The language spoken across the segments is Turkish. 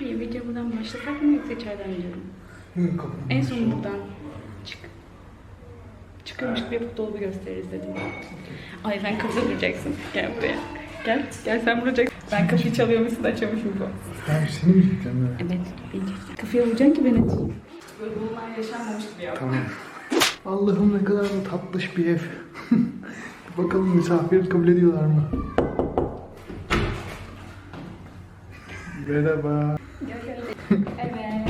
İyi video buradan başlasak mı yoksa içeriden gidiyorum? Yok. En son buradan çık. Çıkıyormuş gibi yapıp dolabı gösteririz dedim. Ay sen kapıda duracaksın. Gel buraya. Gel, gel sen vuracaksın. Ben kapıyı çalıyormuşsun açıyormuşum bu. Ben seni mi bekleyeceğim ya? Evet, diyeceğim. Kapıya vuracaksın ki ben açayım. Böyle bunlar yaşanmamış gibi yap. Tamam. Allah'ım ne kadar da tatlış bir ev. Bakalım misafir kabul ediyorlar mı? Merhaba. Evet.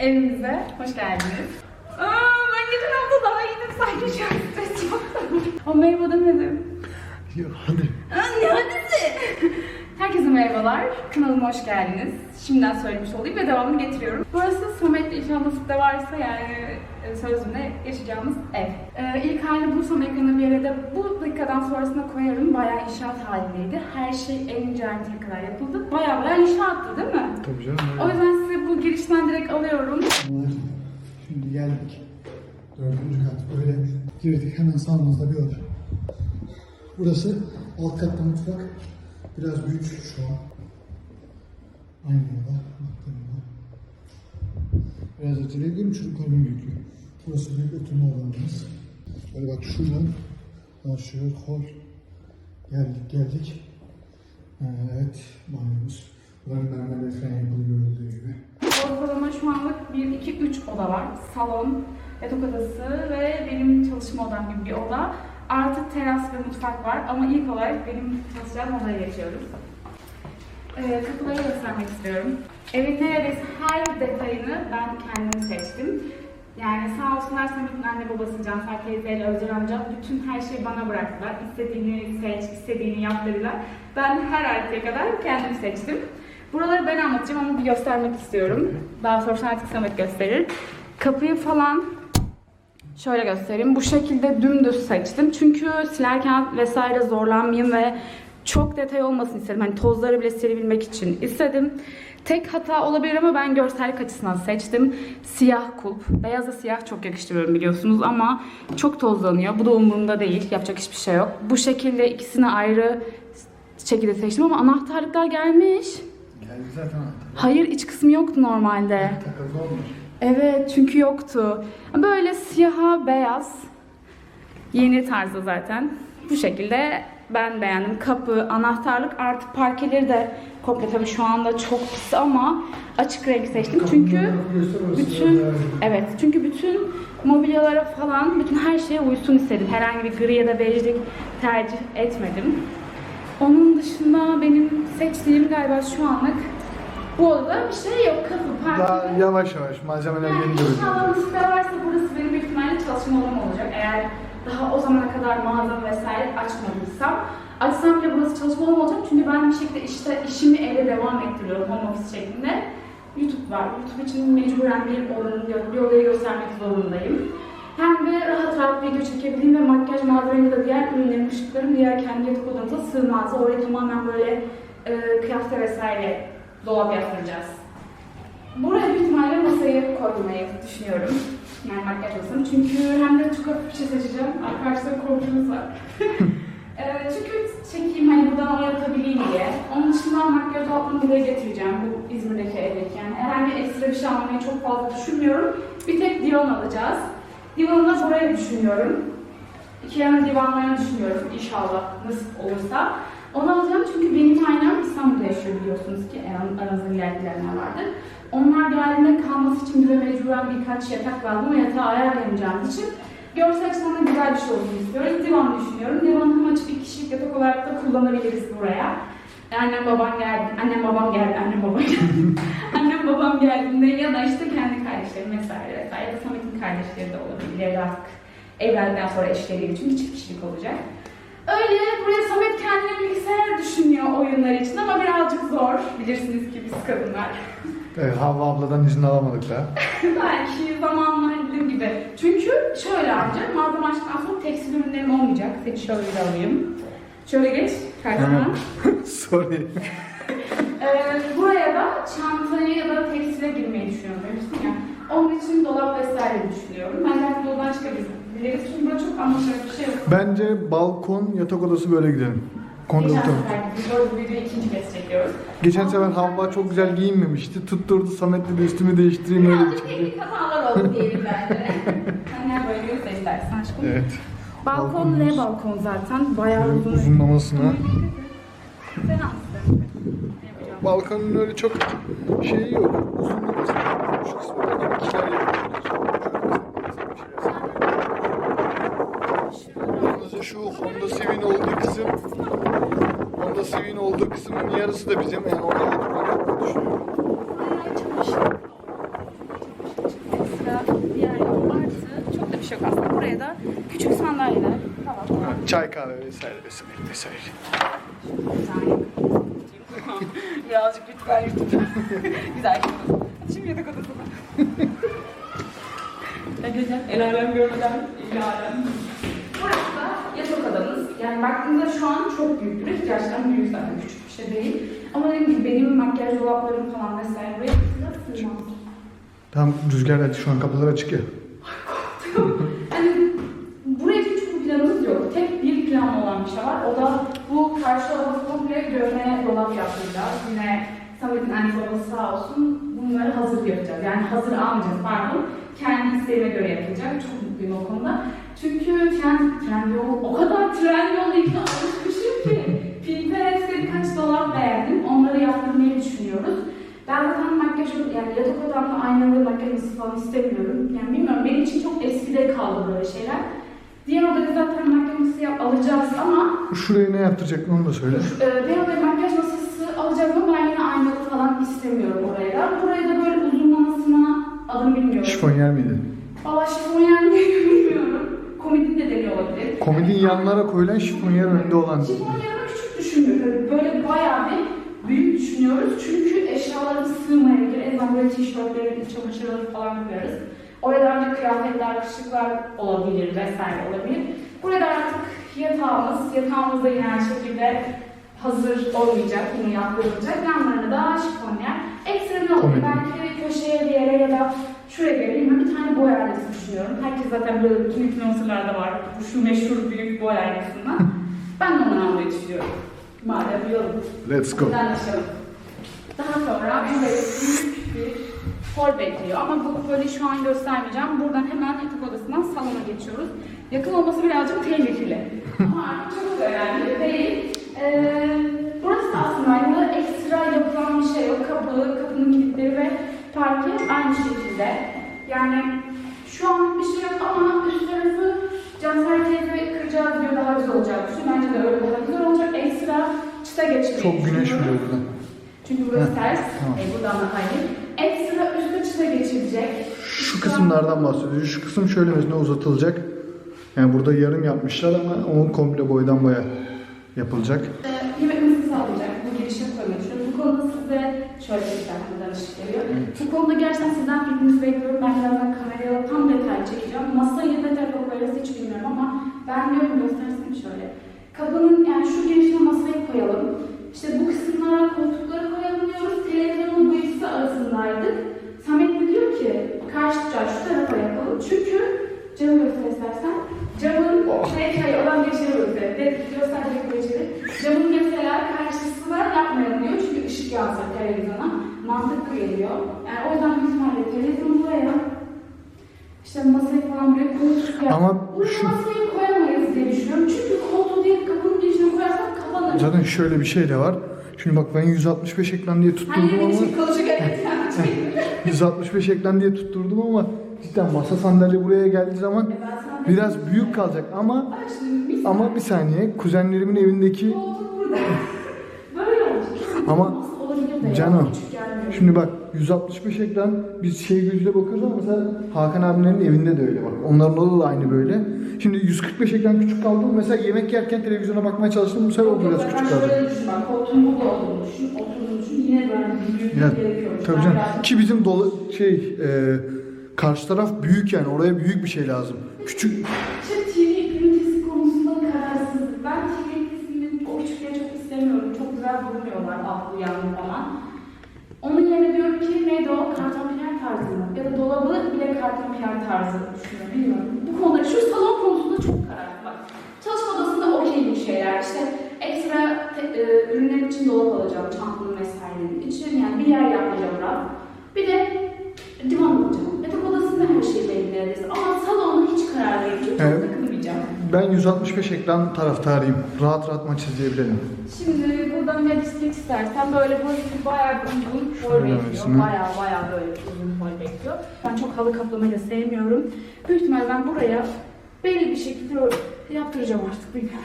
Evimize hoş geldiniz. Aa, ben geçen hafta daha iyiydim sanki şu an stres yok. O merhaba demedim. Ya hadi. Anne hadisi. Herkese merhabalar. Kanalıma hoş geldiniz. Şimdiden söylemiş olayım ve devamını getiriyorum. Burası Samet'le inşallah nasip de varsa yani e, sözümle yaşayacağımız ev. Ee, ilk halini bulursam ekranı bir yere de bu dakikadan sonrasına koyarım. Bayağı inşaat halindeydi. Her şey en ince ayrıntına kadar yapıldı. Bayağı bayağı inşaattı değil mi? Tabii canım. O yüzden size bu girişten direkt alıyorum. Şimdi geldik. Dördüncü kat böyle girdik hemen sağımızda bir oda. Burası alt katta mutfak. Biraz büyük şu an. Aynı oda. baktığımda. Biraz acele ediyorum çocuklarım yüklü. Burası büyük oturma alanımız. Böyle bak şuradan başlıyor hol. Geldik geldik. Evet banyomuz. Buranın mermerleri falan yapılı görüldüğü gibi. Ortalama şu anlık 1, 2, 3 oda var. Salon, yatak odası ve benim çalışma odam gibi bir oda. Artı teras ve mutfak var ama ilk olarak benim çalışacağım odaya geçiyoruz. Ee, kapıları göstermek istiyorum. Evin neredeyse her detayını ben kendim seçtim. Yani sağ olsunlar Samet'in anne babası Cansel teyzeyle Özcan amca bütün her şeyi bana bıraktılar. İstediğini seç, istediğini yap dediler. Ben her ayrıntıya kadar kendim seçtim. Buraları ben anlatacağım ama bir göstermek istiyorum. Daha sonrasında artık Samet gösterir. Kapıyı falan şöyle göstereyim. Bu şekilde dümdüz seçtim. Çünkü silerken vesaire zorlanmayayım ve çok detay olmasın istedim. Hani tozları bile silebilmek için istedim. Tek hata olabilir ama ben görsellik açısından seçtim. Siyah kulp. Beyaza siyah çok yakıştırıyorum biliyorsunuz ama çok tozlanıyor. Bu da umurumda değil. Yapacak hiçbir şey yok. Bu şekilde ikisini ayrı şekilde seçtim ama anahtarlıklar gelmiş. Geldi zaten anahtar. Hayır iç kısmı yoktu normalde. Takıldı olmuş. Evet çünkü yoktu. Böyle siyaha beyaz. Yeni tarzda zaten. Bu şekilde ben beğendim. Kapı, anahtarlık artı parkeleri de komple tabii şu anda çok pis ama açık renk seçtim. Çünkü bütün evet çünkü bütün mobilyalara falan bütün her şeye uysun istedim. Herhangi bir gri ya da bejlik tercih etmedim. Onun dışında benim seçtiğim galiba şu anlık bu odada bir şey yok. Kapı, Daha parke. yavaş yavaş malzemeler Yani yeni inşallah görünüyor. nasip varsa burası benim büyük ihtimalle çalışma alanım olacak. Eğer daha o zamana kadar mağaza vesaire açmadıysam. Açsam bile burası çalışma alanım olacak. Çünkü ben bir şekilde işte işimi evde devam ettiriyorum home office şeklinde. YouTube var. YouTube için mecburen bir odanın, bir odayı göstermek zorundayım. Hem de rahat rahat video çekebileyim ve makyaj malzememi de diğer ürünlerim, ışıklarım diğer kendi yatak odamıza sığmaz. Oraya tamamen böyle e, kıyafet vesaire dolap yaptıracağız. Buraya büyük ihtimalle masayı koymayı düşünüyorum. Yani makyaj masam. Çünkü hem de çok hafif bir şey seçeceğim. Arkadaşlar korkunuz var. Ee, çünkü çekeyim hani buradan oraya atabileyim diye. Onun dışında makyaj dolabını buraya getireceğim. Bu İzmir'deki evdeki yani. Herhangi ekstra bir şey almayı çok fazla düşünmüyorum. Bir tek divan alacağız. Divanı da buraya düşünüyorum. Ikea'nın divanlarını düşünüyorum inşallah nasip olursa. Onu alacağım çünkü benim aynam İstanbul'da yaşıyor biliyorsunuz ki aran- aranızda bilen bilenler vardır. Onlar geldiğinde kalması için bize mecburen birkaç yatak lazım ve yatağı ayarlayamayacağımız için görsel açıdan da güzel bir şey olsun istiyoruz. Divan düşünüyorum. Divanı hem açık bir kişilik yatak olarak da kullanabiliriz buraya. Annem babam geldi, annem babam geldi, annem babam geldi. annem babam geldiğinde ya da işte kendi kardeşlerim vesaire vesaire. Samet'in kardeşleri de olabilir ya da evlendikten sonra eşleriyle çünkü çift kişilik olacak. Öyle buraya Samet kendine bilgisayar düşünüyor oyunlar için ama birazcık zor. Bilirsiniz ki biz kadınlar. Evet, Havva abladan izin alamadık daha. Belki zamanla dediğim gibi. Çünkü şöyle amca malzeme açtıktan sonra tekstil ürünlerim olmayacak. Seni şöyle de alayım. Şöyle geç karşıma. Sorry. Ee, buraya da çantayı ya da tekstile girmeyi düşünüyorum demiştim ya. Onun için dolap vesaire düşünüyorum. Ben zaten dolaptan çıkabiliriz. Çünkü burada çok anlaşılacak bir şey yok. Bence balkon yatak odası böyle gidelim. Geçen sefer biz bu videoyu ikinci kez çekiyoruz. Geçen sefer Havva çok güzel giyinmemişti. Tutturdu Samet'le de üstümü değiştireyim öyle Birazcık çıktı. teknik hatalar oldu diyelim bence. Sen gel böyle göster istersen aşkım. Evet. Balkon ne balkon zaten? Bayağı uzun. uzunlamasına. Sen aslında. Yapacağım. Balkonun öyle çok şeyi yok. İkiler yapıyoruz. Yalnızca şu Honda Civic'in olduğu kısım Honda Civic'in olduğu kısmın yarısı da bizim. Yani oraya yapmayı düşünüyorum. Ekstra bir şey yok aslında. Buraya da küçük sandalyeler Çay kahve vesaire vesaire vesaire. Birazcık lütfen YouTube. Güzel gidiyoruz. Hadi şimdi yatak odasına. Hocam. El alem görmeden el alem. Burası da yatak odamız. Yani baktığınızda şu an çok büyüktür. Gerçekten büyük zaten küçük bir şey değil. Ama dediğim gibi benim makyaj dolaplarım falan vesaire buraya sığmaz. Tamam rüzgar hadi şu an kapılar açık ya. Yani buraya küçük bir planımız yok. Tek bir plan olan bir şey var. O da bu karşı dolabı komple görme dolap yaptıracağız. Yine Samet'in annesi babası sağ olsun bunları hazır yapacağız. Yani hazır almayacağız pardon. Kendi isteğine göre yapacak. Çok mutluyum o konuda. Çünkü trend, Trendyol o kadar Trendyol ilgili alışmışım ki. Pinterest'te birkaç dolap beğendim. Onları yaptırmayı düşünüyoruz. Ben zaten makyaj, yani yatak odamda aynalı makyaj falan istemiyorum. Yani bilmiyorum benim için çok eskide kaldı böyle şeyler. Diğer odada zaten makyaj masası yap, alacağız ama Şuraya ne yaptıracaktın onu da söyle. e, diğer odada makyaj masası alacağız ama ben yine aynalı falan istemiyorum oraya da. Buraya da böyle bilmiyorum. Şifon yer miydi? Valla şifonyer mi bilmiyorum. Komedin de olabilir. Komedin yanlara koyulan şifonyer önünde olan. Şifonyerimi küçük düşünmüyoruz. Böyle bayağı bir büyük düşünüyoruz. Çünkü eşyalarımız sığmayabilir. En azından böyle tişörtleri, çamaşırları falan koyarız. Oraya ancak kıyafetler, kışlıklar olabilir vesaire olabilir. Burada artık yatağımız, yatağımız da yine şekilde hazır olmayacak, yine yaptırılacak. Yanlarına da şifonyer. Ekstra ne olur? Belki köşeye bir yere ya da şuraya yere bir tane boy aynası düşünüyorum. Herkes zaten böyle bütün influencerlarda var. Bu şu meşhur büyük boy aynasından. ben de onu almayı düşünüyorum. Madem yorum. Let's go. Anlaşalım. Daha sonra böyle büyük bir hol bekliyor. Ama bu böyle şu an göstermeyeceğim. Buradan hemen yatak odasından salona geçiyoruz. Yakın olması birazcık tehlikeli. Ama artık çok önemli değil. Ee, burası da aslında burada ekstra yapılan bir şey yok. Kapı, kapının kilitleri ve parke aynı şekilde. Yani şu an bir şey yok ama üst tarafı Cansel teyze kıracağız diyor daha güzel olacak. Şu bence de öyle daha güzel olacak. Ekstra çıta geçmeyi Çok güneş vuruyor buradan. Çünkü burası Heh, ters. tamam. E, buradan da hayır. Ekstra üstte çıta geçirecek. Şu kısımlardan bahsediyoruz. Şu kısım şöyle mesela uzatılacak. Yani burada yarım yapmışlar ama onun komple boydan boya yapılacak. Ee, yemek masası alacak. Bu girişe koymak istiyorum. Bu konuda size şöyle bir tane danışık geliyor. Bu konuda gerçekten sizden fikrinizi bekliyorum. Ben birazdan kameraya tam detay çekeceğim. Masayı ne tarafa koyarız hiç bilmiyorum ama ben diyorum göstersem şöyle. Kapının yani şu girişine masayı koyalım. İşte bu kısımlara koltukları koyalım diyoruz. Televizyonun bu ikisi arasındaydık. Samet de diyor ki karşı tarafa şu tarafa yapalım. Çünkü camı göster istersen. Camın şey, hayır olan geçeri göster. De, göster geçeri. Camın mesela karşısına yapmayalım diyor. Çünkü ışık yansır televizyona. Geliyor. Yani o yüzden büyük ihtimalle televizyonu buraya işte masayı falan buraya koyduk ya. Ama Buraya şu- masayı koyamayız diye düşünüyorum. Çünkü koltuğu değil kapının girişine koyarsak kapanır. Zaten şöyle bir şey de var. Şimdi bak ben 165 ekran diye tutturdum ama konuşurken etkilenmek için. 165 ekran diye tutturdum ama cidden masa sandalye buraya geldiği zaman sana biraz büyük kalacak ama mis ama bir saniye kuzenlerimin evindeki. Böyle olacak. Ama Nasıl olabilir Şimdi bak 165 ekran biz şey gözüyle bakıyoruz ama mesela Hakan abinin evinde de öyle bak. Onların odada da aynı böyle. Şimdi 145 ekran küçük kaldı. Mesela yemek yerken televizyona bakmaya çalıştım. Bu sefer o biraz küçük kaldı. Şöyle düşün bak, koltuğun burada olduğunu düşün, oturduğunu düşün. Yine bir büyüklük Ya, gerekiyor. tabii Ben canım. Ki bizim dolu şey e, karşı taraf büyük yani oraya büyük bir şey lazım. Küçük İşte TV ünitesi konusunda kararsızlık. Ben TV ünitesini o küçükleri çok istemiyorum. Çok güzel durmuyorlar altlı yanlı falan. Yerine diyorum ki neydi o? Karton piyer tarzı mı? Ya da dolabı bile karton piyer tarzı düşünüyorum. Bilmiyorum. Bu konuda şu salon konusunda çok kararsız. Bak. Çalışma odasında okey bir şeyler. İşte ekstra e, ürünlerim için dolap alacağım, çantamın vesairenin için. Yani bir yer yapacağım raf. Bir de divan alacağım. Yatak odasında her şey belli neredeyse. Ama salonda hiç karar. Çok Evet. Takılmayacağım. Ben 165 ekran taraftarıyım. Rahat rahat maç izleyebilirim. Şimdi buradan ne disket istersen böyle burası bayağı uzun Şöyle bekliyor. Bayağı bayağı böyle uzun boy bekliyor. Ben çok halı kaplamayı da sevmiyorum. Büyük ihtimalle ben buraya belli bir şekilde yaptıracağım artık bilmiyorum.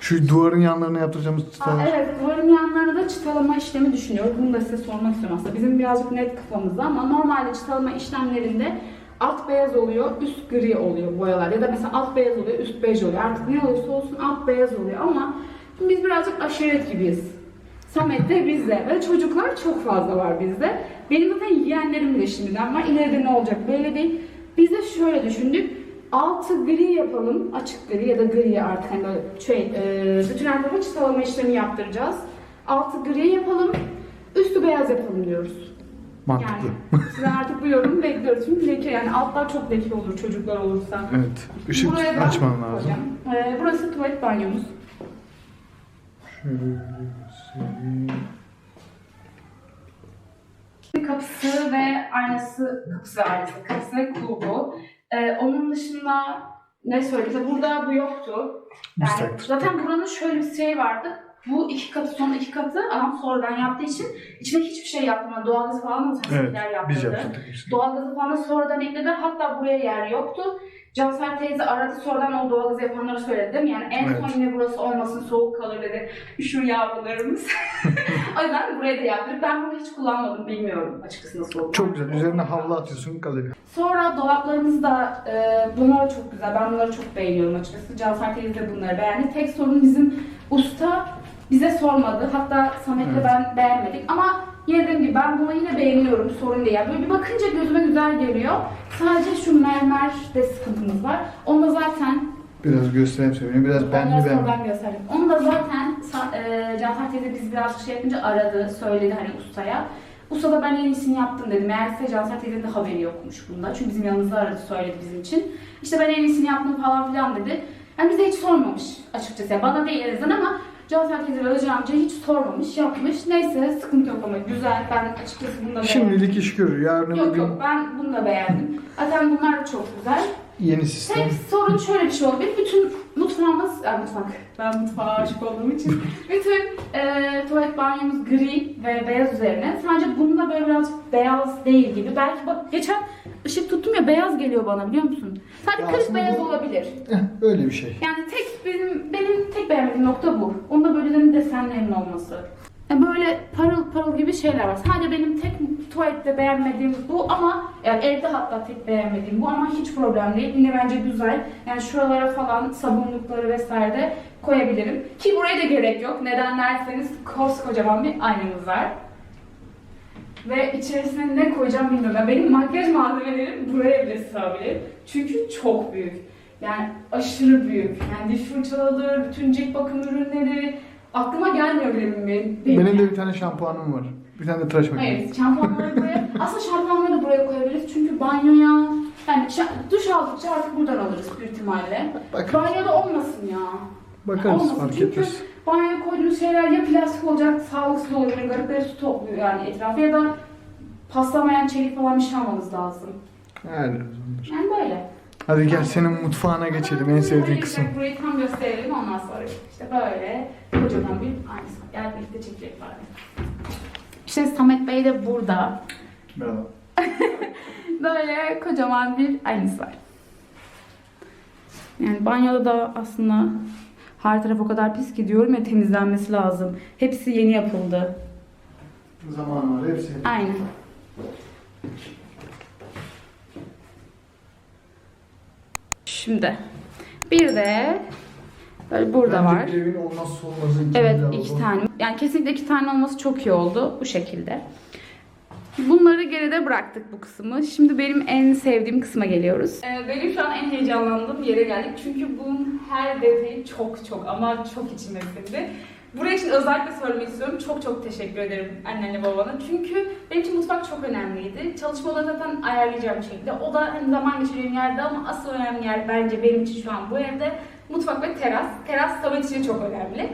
Şu duvarın yanlarına yaptıracağımız Aa, çıtalar. evet, duvarın yanlarına da çıtalama işlemi düşünüyorum. Bunu da size sormak istiyorum aslında. Bizim birazcık net kafamızda ama normalde çıtalama işlemlerinde alt beyaz oluyor, üst gri oluyor boyalar. Ya da mesela alt beyaz oluyor, üst bej oluyor. Artık ne olursa olsun alt beyaz oluyor ama biz birazcık aşiret gibiyiz. Samet de bizde ve çocuklar çok fazla var bizde. Benim zaten yeğenlerim de şimdiden var. İleride ne olacak belli değil. Biz de şöyle düşündük. Altı gri yapalım, açık gri ya da gri artık hani şey, e, bütün her tarafa çıtalama işlemi yaptıracağız. Altı gri yapalım, üstü beyaz yapalım diyoruz. Mantıklı. Yani sizden artık bu yorumu bekliyoruz. Çünkü leke yani altlar çok leke olur çocuklar olursa. Evet. Işık Buraya da açman lazım. koyacağım. Ee, burası tuvalet banyomuz. Şöyle göstereyim. Kapısı ve aynası, kapısı ve aynası, kapısı ve kulbu. Ee, onun dışında ne söyledi? Burada bu yoktu. Yani Müstakil. zaten buranın şöyle bir şey vardı. Bu iki katı, son iki katı adam sonradan yaptığı için içine hiçbir şey yaptırmadı. Doğalgaz falan da Evet. sesler yaptırdı. Biz yaptırdık işte. Doğalgazı falan da sonradan eklediler. Hatta buraya yer yoktu. Cansel teyze aradı sonradan o doğalgazı yapanlara söyledi değil mi? Yani en Evet. son yine burası olmasın soğuk kalır dedi. Üşür yavrularımız. o yüzden buraya da yaptırdık. Ben bunu hiç kullanmadım bilmiyorum açıkçası nasıl oldu. Çok güzel. Üzerine havlu atıyorsun kalıyor. Sonra dolaplarımız da e, bunlar çok güzel. Ben bunları çok beğeniyorum açıkçası. Cansel teyze de bunları beğendi. Tek sorun bizim usta bize sormadı. Hatta Samet'le Evet. ben beğenmedik. Ama yine dediğim gibi ben bunu yine beğeniyorum. Sorun değil. Yani böyle bir bakınca gözüme güzel geliyor. Sadece şu mermerde sıkıntımız var. Onu da zaten Biraz göstereyim söyleyeyim. Biraz benli ben. sonradan göstereyim. Onu da zaten e, Cafer teyze biz biraz şey yapınca aradı, söyledi hani ustaya. Usta da ben en iyisini yaptım dedim. Meğerse Cafer teyzenin de haberi yokmuş bunda. Çünkü bizim yanımızda aradı, söyledi bizim için. İşte ben en iyisini yaptım falan filan dedi. Yani bize hiç sormamış açıkçası. Yani bana değil en azından ama Cafer teyze ve Özcan amca hiç sormamış, yapmış. Neyse sıkıntı yok ama güzel. Ben açıkçası bunu da beğendim. Şimdilik iş görür. Yarın öbür Yok gün yok ben bunu da beğendim. Zaten bunlar da çok güzel. yeni sistem. Tek sorun şöyle bir şey olabilir. Bütün mutfağımız, yani mutfak, ben mutfağa aşık olduğum için bütün e, tuvalet banyomuz gri ve beyaz üzerine. Sadece bunda böyle birazcık beyaz değil gibi. Belki bak geçen ışık tuttum ya beyaz geliyor bana biliyor musun? Sadece Ya kırık aslında beyaz bu- olabilir. Eh, öyle bir şey. Yani tek benim benim tek beğenmediğim nokta bu. Onda böyle üzerinde desenlerin olması. Yani böyle parıl parıl gibi şeyler var. Sadece benim tek tuvalette beğenmediğim bu ama yani evde hatta tek beğenmediğim bu ama hiç problem değil. Yine bence güzel. Yani şuralara falan sabunlukları vesaire de koyabilirim. Ki buraya da gerek yok. Neden derseniz koskocaman bir aynamız var. Ve içerisine ne koyacağım bilmiyorum. Yani benim makyaj malzemelerim buraya bile sığabilir. Çünkü çok büyük. Yani aşırı büyük. Yani diş fırçalıdır, bütün cilt bakım ürünleri. Aklıma gelmiyor bile benim. Benim de bir tane şampuanım var. Bir tane de tıraş makinesi. Hayır, şampuanları buraya... Aslında şampuanları da buraya koyabiliriz. Çünkü banyoya... Yani duş aldıkça artık buradan alırız büyük ihtimalle. Bak, Banyoda olmasın ya. bakarız Olmasın. fark etmez. Banyoya koyduğumuz şeyler ya plastik olacak, sağlıksız olabilir, garipleri su topluyor yani etrafı ya da paslamayan çelik falan bir şey almamız lazım. Yani. Yani böyle. Hadi gel senin mutfağına geçelim en sevdiğin kısım. Burayı tam gösterelim ondan sonra işte böyle kocaman bir aynısı. Gel birlikte çekecek var. İşte Samet Bey de burada. Bravo. Böyle kocaman bir aynısı var. Yani banyoda da aslında her taraf o kadar pis ki diyorum ya temizlenmesi lazım. Hepsi yeni yapıldı. Zaman var hepsi. Aynen. Şimdi bir de böyle burada Bence var. evin olmazsa olmazı iki Evet iki tane. Yani kesinlikle iki tane olması çok iyi oldu bu şekilde. Bunları geride bıraktık bu kısmı. Şimdi benim en sevdiğim kısma geliyoruz. Ee, benim şu an en heyecanlandığım yere geldik. Çünkü bunun her detayı çok çok ama çok içime sindi. Buraya için özellikle söylemek istiyorum. Çok çok teşekkür ederim annenle babana. Çünkü benim için mutfak çok önemliydi. Çalışma odanı zaten ayarlayacağım şekilde. O da hani zaman geçireceğim yerde ama asıl önemli yer bence benim için şu an bu evde mutfak ve teras. Teras Samet için çok önemli.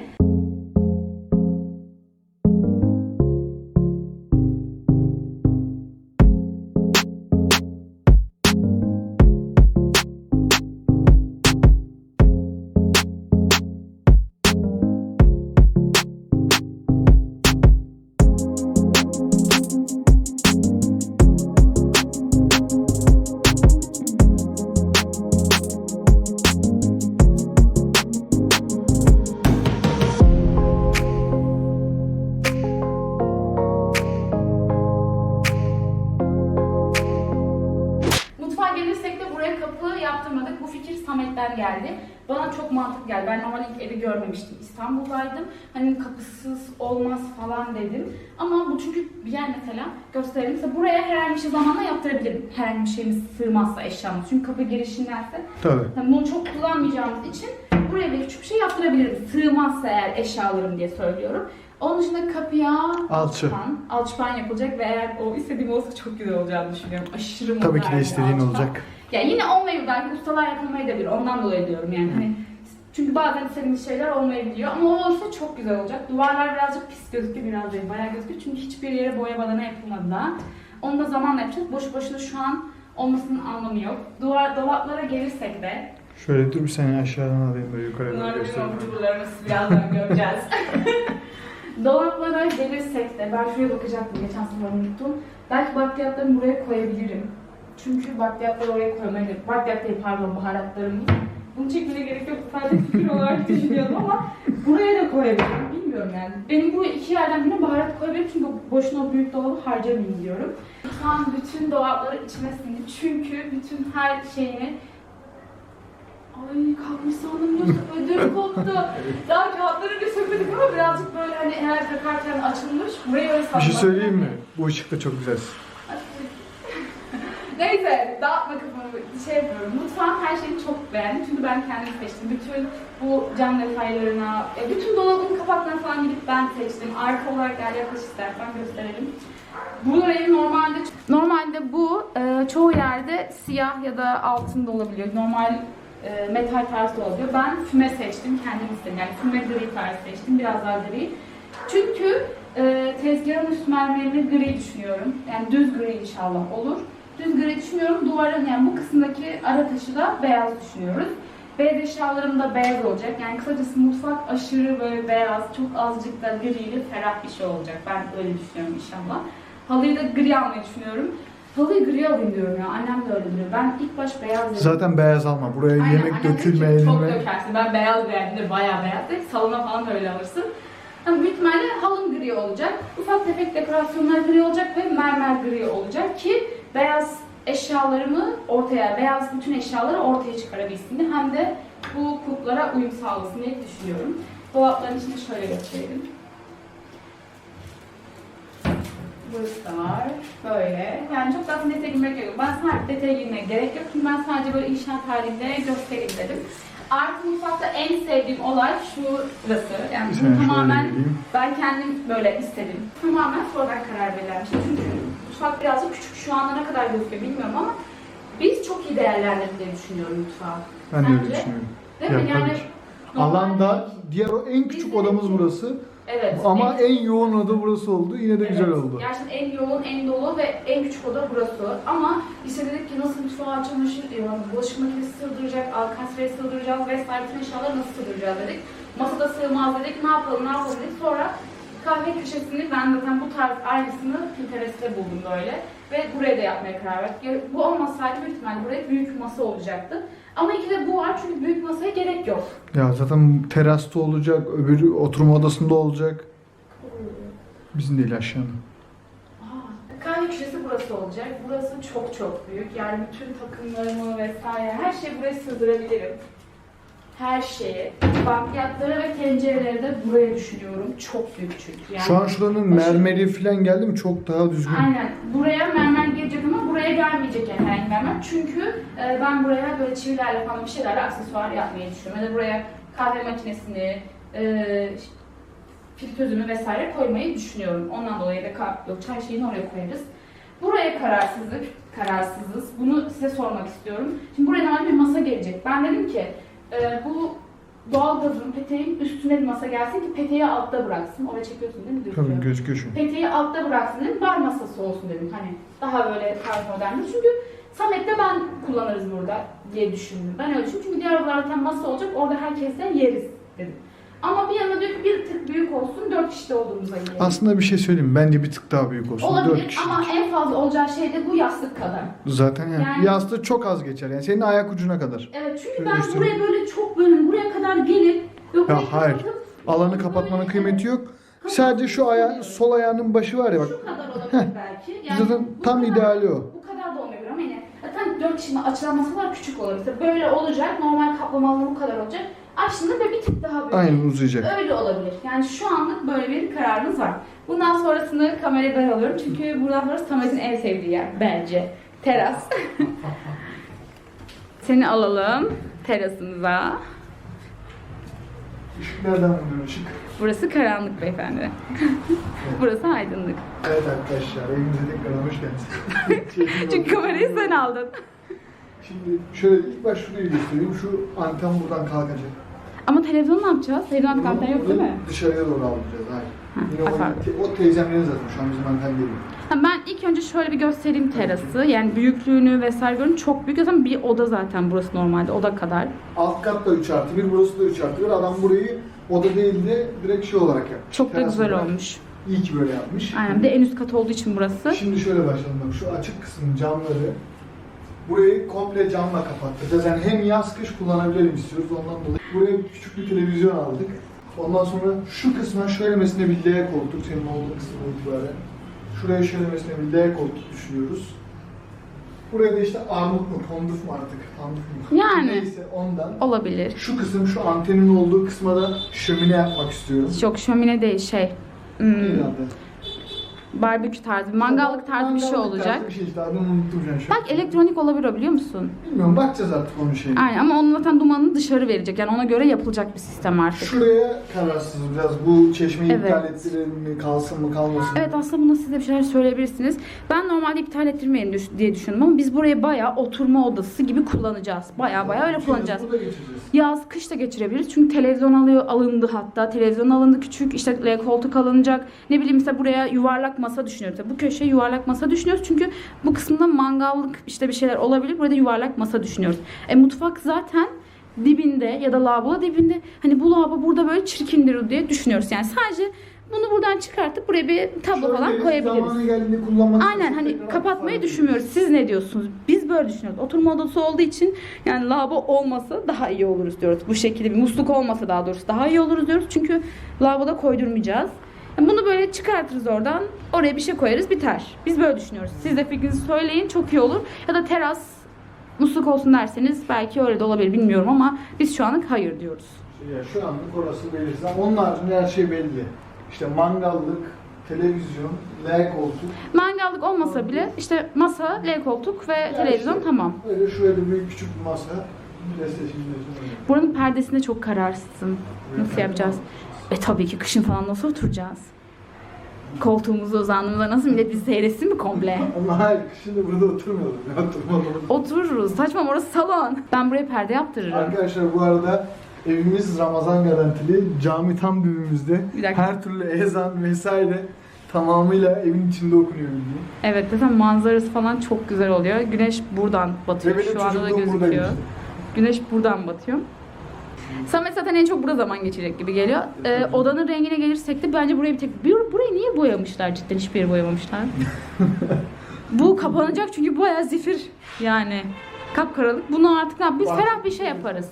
Gösterelim. Mesela buraya herhangi bir şey zamanla yaptırabilirim. Herhangi bir şeyimiz sığmazsa eşyamız. Çünkü kapı girişindense Tabii. yani bunu çok kullanmayacağımız için buraya bir küçük bir şey yaptırabilirim. Sığmazsa eğer eşyalarım diye söylüyorum. Onun dışında kapıya Alçı. alçıpan, alçıpan yapılacak ve eğer o istediğim olsa çok güzel olacağını düşünüyorum. Aşırı Tabii ki de istediğin alçıpan. olacak. Ya yine olmayabilir. Belki ustalar yapamayabilir. Ondan dolayı diyorum yani. Hani çünkü bazen istediğimiz şeyler olmayabiliyor. Ama o olursa çok güzel olacak. Duvarlar birazcık pis gözüküyor biraz değil. Bayağı gözüküyor. Çünkü hiçbir yere boya badana yapılmadı daha. Onu da zamanla yapacağız. Boş boşuna şu an olmasının anlamı yok. Duvar, dolaplara gelirsek de Şöyle dur bir saniye aşağıdan alayım böyle yukarıya doğru Bunlar bizim göstereyim. avucularımız birazdan göreceğiz. Dolaplara gelirsek de ben şuraya bakacaktım geçen sefer unuttum. Belki bakliyatlarımı buraya koyabilirim. Çünkü bakliyatları oraya koymayı bakliyat değil pardon baharatlarımı. Bunu çekmeye gerek yok. Sadece fikir olarak düşünüyordum ama buraya da koyabilirim. Bilmiyorum yani. Benim bu iki yerden birine baharat koyabilirim çünkü boşuna büyük dolabı harcamayayım diyorum. An bütün dolapları içime sindi. Çünkü bütün her şeyini Ay kalkmış sandım yoksa ödüm koptu. Daha kağıtları bile sökmedik ama birazcık böyle hani eğer takarken açılmış. Burayı öyle sandım. Bir şey söyleyeyim mi? Bu ışık da çok güzel. Neyse dağıtma kafamı şey yapıyorum. Mutfağın her şeyini çok beğendim çünkü ben kendim seçtim. Bütün bu cam detaylarına, e, bütün dolabın kapaklarını falan gidip ben seçtim. Arka olarak gel yaklaş istersen gösterelim. Burayı normalde normalde bu e, çoğu yerde siyah ya da altın da olabiliyor. Normal e, metal tarzı olabiliyor. Ben füme seçtim, kendim istedim. Yani füme gri tarzı seçtim, biraz daha gri. Çünkü e, tezgahın üst mermerini gri düşünüyorum. Yani düz gri inşallah olur. Düz gri düşünüyorum. Duvarın yani bu kısımdaki ara taşı da beyaz düşünüyoruz. Beyaz eşyalarım da beyaz olacak. Yani kısacası mutfak aşırı böyle beyaz, çok azıcık da griyle ferah bir şey olacak. Ben öyle düşünüyorum inşallah. Halıyı da gri almayı düşünüyorum. Halıyı gri alayım diyorum ya. Annem de öyle diyor. Ben ilk baş beyaz dedim. Zaten beyaz alma. Buraya Aynen, yemek annem dedi ki, dökülme Çok elime. dökersin. Ben beyaz beğendim de bayağı beyaz değil. Salona falan da öyle alırsın. Ama büyük ihtimalle halım gri olacak. Ufak tefek dekorasyonlar gri olacak ve mermer gri olacak ki beyaz eşyalarımı ortaya, beyaz bütün eşyaları ortaya çıkarabilsin. Hem de bu kulplara uyum sağlasın diye düşünüyorum. Dolapların içine şöyle gösterelim. Burası da. Böyle. Yani çok da aslında detaya girmek yok. Ben sadece detaya girmeye gerek yok. Çünkü ben sadece böyle inşaat halinde göstereyim dedim. Artı mutfakta en sevdiğim olay şurası. Yani bunu şöyle tamamen ben kendim böyle istedim. Tamamen sonradan karar verilen bir şey. Çünkü mutfak birazcık küçük. Şu anda ne kadar gözüküyor bilmiyorum ama biz çok iyi değerlendirdik diye düşünüyorum mutfağı. Ben de öyle Sence? düşünüyorum. Değil mi? Yani normal- Alanda diğer o en küçük odamız burası. Evet. Ama en- en yoğun oda burası oldu. Yine de güzel Evet, oldu. Gerçekten en yoğun, en dolu ve en küçük oda burası. Ama işte dedik ki nasıl mutfağa çamaşır, yani bulaşık makinesi sığdıracak, alkasreyi sığdıracağız vesaire bütün eşyaları nasıl sığdıracağız dedik. Masada sığmaz dedik, ne yapalım ne yapalım dedik. Sonra kahve köşesini ben zaten bu tarz aynısını Pinterest'te buldum böyle. Ve buraya da yapmaya karar verdik. Bu olmasaydı büyük ihtimalle buraya büyük masa olacaktı. Ama iki de bu var çünkü büyük masaya gerek yok. Ya zaten terasta olacak, öbür oturma odasında olacak. Bizim değil aşağıda. Aa, Kahve köşesi burası olacak. Burası çok çok büyük. Yani bütün takımlarımı vesaire her şeyi buraya sığdırabilirim. Her şeyi. Bakliyatları ve tencereleri de buraya düşünüyorum. Çok büyük çünkü. Yani Şu an şuranın mermeri falan geldi mi çok daha düzgün. Aynen. Buraya mermer gelecek ama buraya gelmeyecek yani herhangi mermer. Çünkü e, ben buraya böyle çivilerle falan bir şeylerle aksesuar yapmayı düşünüyorum. Ya da buraya kahve makinesini, e, fritözümü vesaire koymayı düşünüyorum. Ondan dolayı da ka- yok, çay şeyini oraya koyarız. Buraya kararsızlık, kararsızız. Bunu size sormak istiyorum. Şimdi buraya normal bir masa gelecek. Ben dedim ki e, bu doğalgazın, peteğin üstüne bir masa gelsin ki peteği altta bıraksın. Oraya çekiyorsun değil mi? Gözüküyor. Tabii gözüküyor şu. Peteği altta bıraksın dedim. Bar masası olsun dedim. Hani daha böyle tarz modern. Çünkü Samet'te ben kullanırız burada diye düşündüm. Ben öyle düşündüm. Çünkü diğer odalarda masa olacak. Orada herkesle yeriz dedim. Ama bir yana diyor ki bir tık büyük olsun. Dört kişi olduğumuzda yiyelim. Aslında bir şey söyleyeyim. Bence bir tık daha büyük olsun. Dört Olabilir kişi. ama en fazla olacağı şey de bu yastık kadar. Zaten yani, Yani- yastığı çok az geçer. Yani senin ayak ucuna kadar. Evet çünkü Şöyle ben göstereyim. buraya böyle çok böyle buraya kadar gelip ve burayı hayır. Alanı kapatmanın kıymeti yok. Sadece şu aya, sol ayağının başı var ya bak. Şu kadar olabilir belki. Yani Zaten bu tam kadar- ideali o. Bu kadar da olmayabilir ama yine. Zaten dört kişinin açılan masalar küçük. İşte böyle olacak. Normal kaplamalı bu kadar olacak. Açtığında böyle bir tık daha büyük. Aynen uzayacak. Öyle olabilir. Yani şu anlık böyle bir kararınız var. Bundan sonrasını kameraya ben alıyorum. Çünkü buradan sonrası Samet'in en sevdiği yer bence. Teras. Seni alalım terasımıza. Işık nereden vuruyor ışık? Burası karanlık beyefendi. Burası aydınlık. Evet arkadaşlar evimize tekrar hoş geldiniz. Çünkü kamerayı sen aldın. Şimdi şöyle ilk baş şurayı göstereyim. Şu anten buradan kalkacak. Ama televizyon ne yapacağız? Televizyon anten yok değil mi? Dışarıya doğru aldıracağız. Hayır. Ha, Yine o, o teyzemlerin zaten şu an bizim anten geliyor. Ha, Ben ilk önce şöyle bir göstereyim terası. Yani büyüklüğünü vesaire görün. Çok büyük zaten bir oda zaten burası normalde. Oda kadar. Alt kat da 3 artı 1, burası da 3 artı 1. Adam burayı oda değil de direkt şey olarak yapmış. Çok da Teras güzel olarak. olmuş. İyi ki böyle yapmış. Aynen. Bir de en üst kat olduğu için burası. Şimdi şöyle başlayalım bak şu açık kısmın camları burayı komple camla kapattıracağız. Yani hem yaz kış kullanabilelim istiyoruz ondan dolayı. Buraya küçük bir televizyon aldık. Ondan sonra şu kısma şöylemesine bir L koltuk senin olduğun kısmı itibaren. Şuraya şöylemesine bir L koltuk düşünüyoruz. Buraya da işte armut mu, ponduf mu artık, armut mu? Yani. Neyse ondan. Olabilir. Şu kısım, şu antenin olduğu kısma da şömine yapmak istiyorum. Yok şömine değil şey. Hmm, Neydi adı? Barbekü tarzı, mangallık tarzı bir şey Mangallık olacak. tarzı bir şey işte adını unuttum şu an. Şu- Belki elektronik olabilir o biliyor musun? Bilmiyorum bakacağız artık onun şeyine. Aynen ama onun zaten dumanını dışarı verecek. Yani ona göre yapılacak bir sistem artık. Şuraya kararsız biraz. Bu çeşmeyi Evet. iptal ettirelim mi, kalsın mı, kalmasın mı? Evet aslında buna siz de bir şeyler söyleyebilirsiniz. Ben normalde iptal ettirmeyelim düş- diye düşündüm ama biz burayı bayağı oturma odası gibi kullanacağız. Bayağı bayağı öyle kullanacağız. Burada geçeceğiz. Yaz, kış da geçirebiliriz. Çünkü televizyon alıyor, alındı hatta. Televizyon alındı küçük. işte L koltuk alınacak. Ne bileyim mesela buraya yuvarlak masa düşünüyoruz. Bu köşeye yuvarlak masa düşünüyoruz. Çünkü bu kısımda mangallık işte bir şeyler olabilir. Burada yuvarlak masa düşünüyoruz. E mutfak zaten dibinde ya da lavabo dibinde. Hani bu lavabo burada böyle çirkindir diye düşünüyoruz. Yani sadece bunu buradan çıkartıp buraya bir tablo Şöyle falan koyabiliriz. Zamanı geldiğinde kullanmak Aynen hani kapatmayı düşünmüyoruz. Siz ne diyorsunuz? Biz böyle düşünüyoruz. Oturma odası olduğu için yani lavabo olmasa daha iyi oluruz diyoruz. Bu şekilde bir musluk olmasa daha doğrusu daha iyi oluruz diyoruz. Çünkü lavaboda koydurmayacağız. Yani bunu böyle çıkartırız oradan. Oraya bir şey koyarız biter. Biz böyle düşünüyoruz. Siz de fikrinizi söyleyin çok iyi olur. Ya da teras musluk olsun derseniz belki öyle de olabilir bilmiyorum ama biz şu anlık hayır diyoruz. Ya şu anlık orası belirsiz ama onun haricinde her şey belli. İşte mangallık, televizyon, L koltuk. Mangallık olmasa bile işte masa, L koltuk ve Yani televizyon işte tamam. Öyle şuraya da büyük küçük bir masa. Buranın perdesinde çok kararsızım. Nasıl yapacağız? E tabii ki kışın falan nasıl oturacağız? Koltuğumuza uzandığımızda nasıl millet bizi seyretsin mi komple? Ama hayır, şimdi burada oturmayalım. Ya. Otururuz. Saçma orası salon. Ben buraya perde yaptırırım. Arkadaşlar bu arada evimiz Ramazan garantili. Cami tam dibimizde. Bir dakika. Her türlü ezan vesaire tamamıyla evin içinde okunuyor bildiğin. Evet zaten manzarası falan çok güzel oluyor. Güneş buradan batıyor. Şu anda da gözüküyor. Güneş buradan batıyor. Samet zaten en çok burada zaman geçirecek gibi geliyor. Ee, odanın rengine gelirsek de bence burayı bir tek... Bir- Burayı niye boyamışlar cidden? Hiçbir yeri boyamamışlar. Bu kapanacak çünkü bayağı zifir. Yani kapkaralık. Bunu artık ne yap- Biz ferah bir şey yaparız.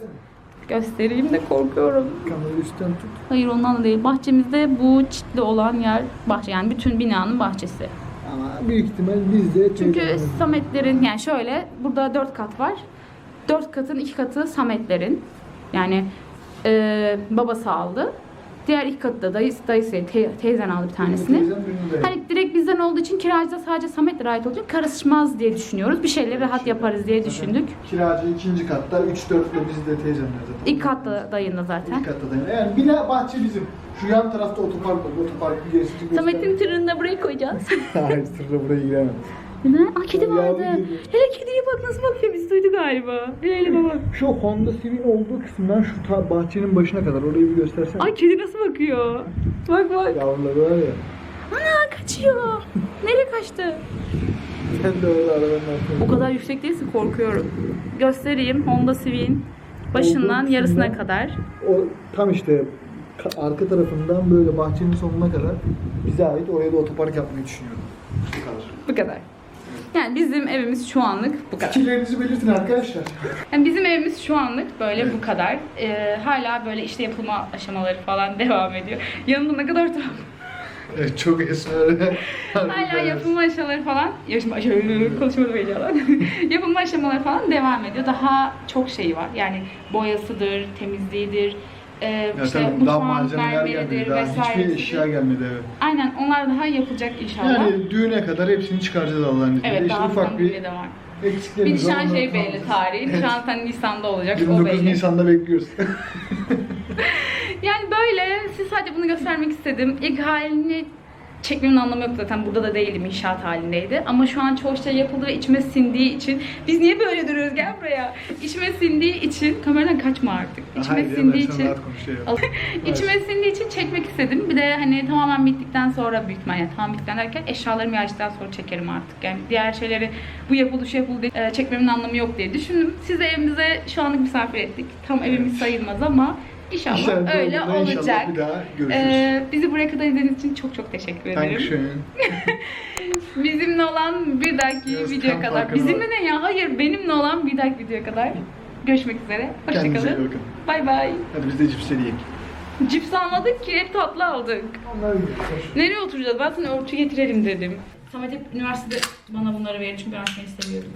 Göstereyim de korkuyorum. Kamerayı üstten tut. Hayır ondan da değil. Bahçemizde bu çitli olan yer bahçe. Yani bütün binanın bahçesi. Ama büyük ihtimal biz de Çünkü Sametlerin yani şöyle burada dört kat var. Dört katın iki katı Sametlerin. Yani e, babası aldı. Diğer iki katı da dayısı, dayısı te- teyzen aldı bir tanesini. Hani direkt bizden olduğu için kiracıda sadece Sametlere ait olacak. Karışmaz diye düşünüyoruz. Bir şeyleri rahat yaparız diye düşündük. Kiracı ikinci katta, 3 4'lü biz de teyzemler zaten. İlk katta dayında zaten. İlk katta da. Yani bina bahçe bizim. Şu yan tarafta otopark var. Otopark bir gerisi. Samet'in tırını da buraya koyacağız. Hayır sırra buraya giremem. Neden? Aa kedi Yavru vardı. Hele kediye bak nasıl bakıyor. Biz duyduk galiba. Hele hele bak. Şu Honda Civic'in olduğu kısımdan şu ta bahçenin başına kadar orayı bir göstersene. Ay kedi nasıl bakıyor? Bak bak. Yavruları var ya. Ana kaçıyor. Nereye kaçtı? Sen de öyle arabanın. O kadar yüksek değilse korkuyorum. Göstereyim Honda Civic'in başından Olduğu yarısına kısımdan- kadar. O tam işte ka- arka tarafından böyle bahçenin sonuna kadar bize ait oraya da otopark yapmayı düşünüyorum. Bu kadar. Bu kadar. Yani bizim evimiz şu anlık bu kadar. Fikirlerinizi belirtin arkadaşlar. Yani bizim evimiz şu anlık böyle bu kadar. Ee, hala böyle işte yapılma aşamaları falan devam ediyor. Yanında ne kadar tuhaf. Evet, çok esmer. Hala yapılma aşamaları falan, yaşma aşamaları, konuşmadım heyecanla. yapılma aşamaları falan devam ediyor. Daha çok şey var. Yani boyasıdır, temizliğidir, e, Ya işte tabii daha mutfağın malzemeler gelmedi mermeridir daha. Hiçbir vesairesidir. eşya gelmedi evet. Aynen onlar daha yapılacak inşallah. Yani düğüne kadar hepsini çıkaracağız Allah'ın izniyle. evet işte daha ufak bir de var. Bir eksiklerimiz nişan onları şey belli tamamlayacağız. tarihi. Evet. Nişan zaten Nisan'da olacak. o 29 belli. Nisan'da bekliyoruz. Yani böyle siz sadece bunu göstermek istedim. İlk halini çekmenin anlamı yok zaten. Burada da değilim inşaat halindeydi. Ama şu an çoğu şey yapıldı ve içime sindiği için biz niye böyle duruyoruz gel buraya. İçime sindiği için kameradan kaçma artık. İçime Hayır, sindiği için şey İçime sindiği için çekmek istedim. Bir de hani tamamen bittikten sonra büyük ihtimalle yani tamam bittikten derken eşyalarımı yerleştikten sonra çekerim artık. Yani diğer şeyleri bu yapıldı şu yapıldı e, çekmemin anlamı yok diye düşündüm. Sizi evimize şu anlık misafir ettik. Tam evimiz sayılmaz ama inşallah İnşallah öyle olacak. İnşallah bir daha görüşürüz. Ee, bizi buraya kadar izlediğiniz için çok çok teşekkür ederim. Bizimle olan bir dahaki Biraz videoya kadar. Bizimle ne ya? Hayır benimle olan bir dahaki videoya kadar. Görüşmek üzere. Hoşçakalın. Bay bay. Hadi biz de cipsleri yiyelim. Cips almadık ki hep tatlı aldık. Nereye oturacağız? Ben sana örtü getirelim dedim. Samet hep üniversitede bana bunları verir çünkü ben seni seviyorum.